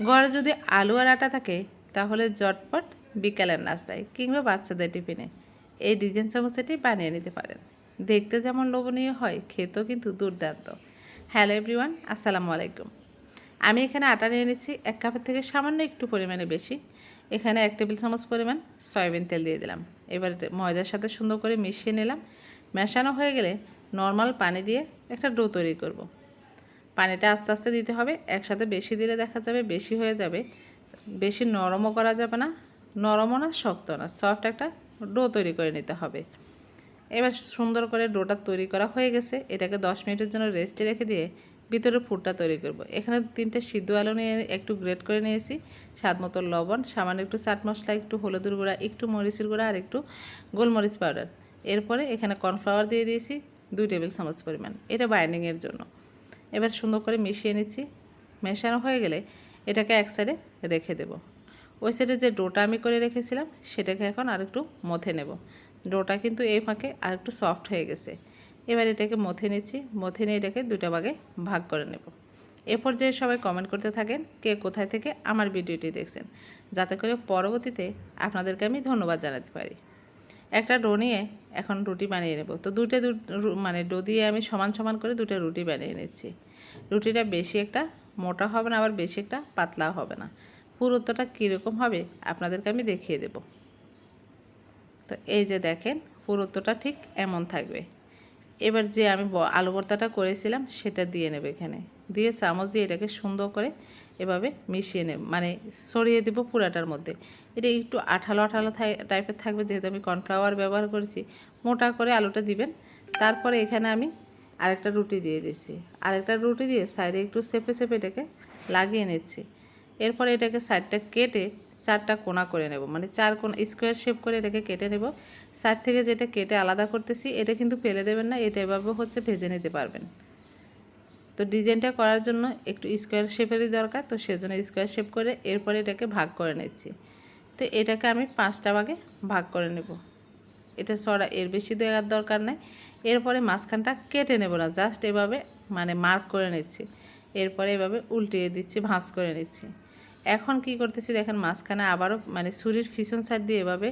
ঘরে যদি আলু আর আটা থাকে, তাহলে জটপট বিকালের নাস্তায় কিংবা বাচ্চাদের টিফিনে। এই ডিজাইন সমস্যাটি বানিয়ে নিতে পারেন। দেখতে যেমন লোভনীয় হয়, খেতেও কিন্তু দুর্দান্ত। হ্যালো এভরিওয়ান, আসসালামু আলাইকুম। আমি এখানে আটা নিয়ে নিচ্ছি, এক কাপের থেকে সামান্য একটু পরিমাণে বেশি। এখানে এক টেবিল চামচ পরিমাণ সয়াবিন তেল দিয়ে দিলাম। এবার ময়দার সাথে সুন্দর করে মিশিয়ে নিলাম। মেশানো হয়ে গেলে নর্মাল পানি দিয়ে একটা ডো তৈরি করব। পানিটা আস্তে আস্তে দিতে হবে। একসাথে বেশি দিলে দেখা যাবে বেশি হয়ে যাবে। বেশি নরমও করা যাবে না। নরমও না, শক্ত না। সফট একটা ডো তৈরি করে নিতে হবে। এবার সুন্দর করে ডোটা তৈরি করা হয়ে গেছে। এটাকে দশ মিনিটের জন্য রেস্টে রেখে দিয়ে ভিতরে ফুটটা তৈরি করব। এখানে তিনটে সিদ্ধ আলু নিয়ে একটু গ্রেট করে নিয়েছি। স্বাদ মতো লবণ, সামান্য একটু চাট মশলা, একটু হলুদের গুঁড়া, একটু মরিচের গুঁড়া আর একটু গোলমরিচ পাউডার। এরপরে এখানে কর্নফ্লাওয়ার দিয়ে দিয়েছি দুই টেবিল চামচ পরিমাণ। এটা বাইন্ডিংয়ের জন্য। এবার সুন্দর করে মিশিয়ে নিচ্ছি। মেশানো হয়ে গেলে এটাকে এক সাইডে রেখে দেব। ওই সাইডে যে ডোটা আমি করে রেখেছিলাম, সেটাকে এখন আরেকটু মথে নেব। ডোটা কিন্তু এই ফাঁকে আরেকটু সফট হয়ে গেছে। এবার এটাকে মথে নিচ্ছি। মথে নিয়ে এটাকে দুটা ভাগে ভাগ করে নেব। এ পর্যায়ে সবাই কমেন্ট করতে থাকেন, কে কোথায় থেকে আমার ভিডিওটি দেখছেন, যাতে করে পরবর্তীতে আপনাদেরকে আমি ধন্যবাদ জানাতে পারি। একটা ডো নিয়ে এখন রুটি বানিয়ে নেব। তো দুটো মানে ডো দিয়ে আমি সমান সমান করে দুটো রুটি বানিয়ে নিচ্ছি। রুটিটা বেশি একটা মোটা হবে না, আবার বেশি একটা পাতলাও হবে না। পুরুত্বটা কীরকম হবে আপনাদেরকে আমি দেখিয়ে দেব। তো এই যে দেখেন পুরুত্বটা ঠিক এমন থাকবে। এবার যে আমি আলু ভর্তাটা করেছিলাম, সেটা দিয়ে নেবে এখানে। দিয়ে চামচ দিয়ে এটাকে সুন্দর করে এভাবে মিশিয়ে নেব। মানে সরিয়ে দেব পুরাটার মধ্যে। এটা একটু আঠালো আঠালো টাইপের থাকবে যেহেতু আমি কর্নফ্লাওয়ার ব্যবহার করেছি। মোটা করে আলুটা দিবেন। তারপরে এখানে আমি আরেকটা রুটি দিয়ে দিচ্ছি। আরেকটা রুটি দিয়ে সাইডে একটু সেপে সেপে এটাকে লাগিয়ে নিচ্ছি। এরপরে এটাকে সাইডটা কেটে চারটা কোনা করে নেব। মানে চার কোনা স্কোয়ার শেপ করে এটাকে কেটে নেব। সাইড থেকে যেটা কেটে আলাদা করতেছি, এটা কিন্তু ফেলে দেবেন না। এটা এভাবে হচ্ছে ভেজে নিতে পারবেন। তো ডিজাইনটা করার জন্য একটু স্কোয়ার শেপেরই দরকার, তো সেজন্য স্কোয়ার শেপ করে এরপরে এটাকে ভাগ করে নিচ্ছি। তো এটাকে আমি পাঁচটা ভাগে ভাগ করে নেব। এটা সরা, এর বেশি দেওয়ার দরকার নেই। এরপরে মাঝখানটা কেটে নেব না জাস্ট এভাবে মানে মার্ক করে নিচ্ছি। এরপরে এভাবে উল্টিয়ে দিচ্ছি, ভাঁজ করে নিচ্ছি। এখন কি করতেছি দেখেন, মাঝখানে আবারও মানে ছুরির ফিসন সাইড দিয়ে এভাবে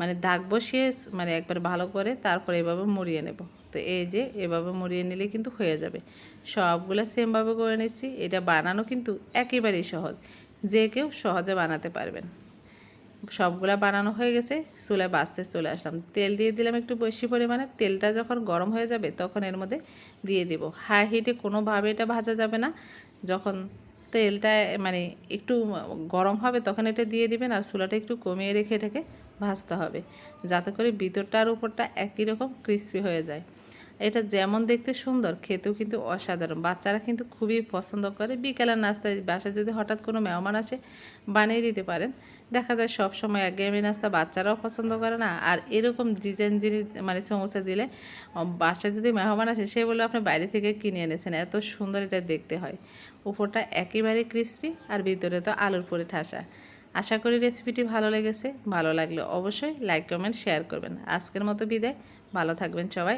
মানে দাগ বসিয়ে মানে একবার ভালো করে তারপরে এভাবে মুড়িয়ে নেব। তো এই যে এভাবে মুড়িয়ে নিলে কিন্তু হয়ে যাবে। সবগুলো সেমভাবে করে নিচ্ছি। এটা বানানো কিন্তু একেবারেই সহজ। যে কেউ সহজে বানাতে পারবেন। সবগুলা বানানো হয়ে গেছে চুলায় বাঁচতে চলে আসলাম। তেল দিয়ে দিলাম একটু বেশি পরিমাণে। তেলটা যখন গরম হয়ে যাবে, তখন এর মধ্যে দিয়ে দেব। হাই হিটে কোনোভাবে এটা ভাজা যাবে না। যখন তেলটা মানে একটু গরম হবে, তখন এটা দিয়ে দিবেন আর চুলাটা একটু কমিয়ে রেখে এটাকে ভাজতে হবে। যাতে করে ভিতরটা আর উপরটা একই রকম ক্রিস্পি হয়ে যায়। এটা যেমন দেখতে সুন্দর, খেতেও কিন্তু অসাধারণ। বাচ্চারা কিন্তু খুবই পছন্দ করে। বিকেলের নাস্তায় বাসায় যদি হঠাৎ কোনো মেহমান আসে, বানিয়ে দিতে পারেন। দেখা যায় সব সময় একঘেয়েমি নাস্তা বাচ্চারাও পছন্দ করে না। আর এরকম ডিজাইন জিনিস মানে সমস্যা দিলে বাসায় যদি মেহমান আসে, সে বলে আপনি বাইরে থেকে কিনে এনেছেন। এত সুন্দর এটা দেখতে হয়। উপরটা একেবারে ক্রিস্পি আর ভিতরে তো আলুর পরে ঠাসা আশা করি রেসিপিটি ভালো লেগেছে। ভালো লাগলে অবশ্যই লাইক কমেন্ট শেয়ার করবেন। আজকের মতো বিদায়। ভালো থাকবেন সবাই।